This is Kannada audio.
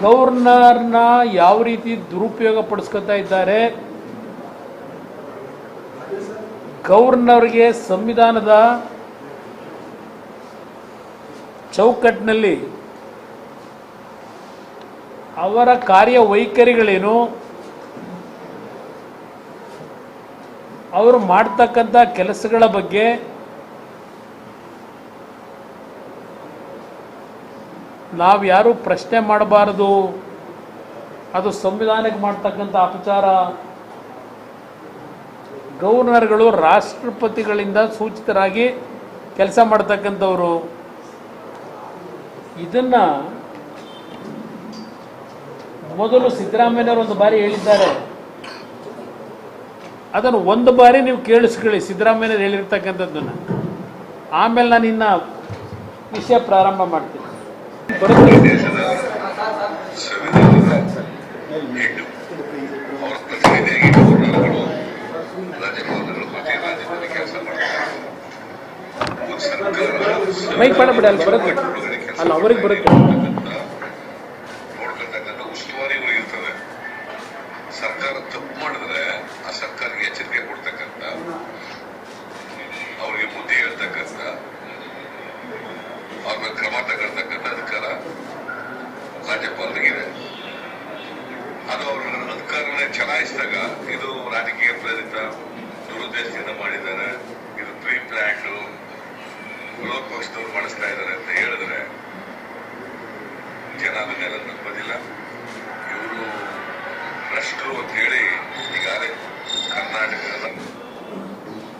ಗವರ್ನರ್ನ ಯಾವ ರೀತಿ ದುರುಪಯೋಗ ಪಡಿಸ್ಕೊತಾ ಇದ್ದಾರೆ? ಗವರ್ನರ್ಗೆ ಸಂವಿಧಾನದ ಚೌಕಟ್ಟಿನಲ್ಲಿ ಅವರ ಕಾರ್ಯವೈಖರಿಗಳೇನು? ಅವರು ಮಾಡ್ತಕ್ಕಂಥ ಕೆಲಸಗಳ ಬಗ್ಗೆ ನಾವು ಯಾರೂ ಪ್ರಶ್ನೆ ಮಾಡಬಾರದು? ಅದು ಸಂವಿಧಾನಕ್ಕೆ ಮಾಡ್ತಕ್ಕಂಥ ಅಪಚಾರ. ಗವರ್ನರ್ಗಳು ರಾಷ್ಟ್ರಪತಿಗಳಿಂದ ಸೂಚಿತರಾಗಿ ಕೆಲಸ ಮಾಡ್ತಕ್ಕಂಥವರು. ಇದನ್ನು ಮೊದಲು ಸಿದ್ದರಾಮಯ್ಯನವರು ಒಂದು ಬಾರಿ ಹೇಳಿದ್ದಾರೆ. ಅದನ್ನು ಒಂದು ಬಾರಿ ನೀವು ಕೇಳಿಸ್ಕೊಳ್ಳಿ ಸಿದ್ದರಾಮಯ್ಯನವರು ಹೇಳಿರ್ತಕ್ಕಂಥದ್ದನ್ನು. ಆಮೇಲೆ ನಾನು ಇನ್ನು ವಿಷಯ ಪ್ರಾರಂಭ ಮಾಡ್ತೀನಿ. ಬರುತ್ತೆ ದೇಶದ ಸಂವಿಧಾನದ ಹೆಣ್ಣು ಅವರ ಪ್ರತಿನಿಧಿಯಾಗಿ ಗವರ್ನರ್ಗಳು ರಾಜ್ಯಪಾಲರುಗಳು ಮತ್ತೆ ರಾಜ್ಯದಲ್ಲಿ ಕೆಲಸ ಮಾಡ್ತಾರೆ ಅಲ್ಲಿ ಅಲ್ಲ ಅವ್ರಿಗೆ ಬರುತ್ತೆ. ನೋಡ್ಕೊಳ್ತಕ್ಕಂಥ ಇರ್ತದೆ ಸರ್ಕಾರ ತಪ್ಪು ಮಾಡಿದ್ರೆ ಆ ಸರ್ಕಾರಕ್ಕೆ ಎಚ್ಚರಿಕೆ ಕೊಡ್ತಕ್ಕಂಥ ಅದು ಅವರ ಅಧಿಕಾರನ ಚಲಾಯಿಸಿದಾಗ ಇದು ರಾಜಕೀಯ ಪ್ರೇರಿತ ದುರುದ್ದೇಶದಿಂದ ಮಾಡಿದ್ದಾರೆ. ಇದು ಪ್ರೀ ಪ್ಲಾನ್ಡ್ ವಿರೋಧ ಮಾಡಿಸ್ತಾ ಇದ್ದಾರೆ.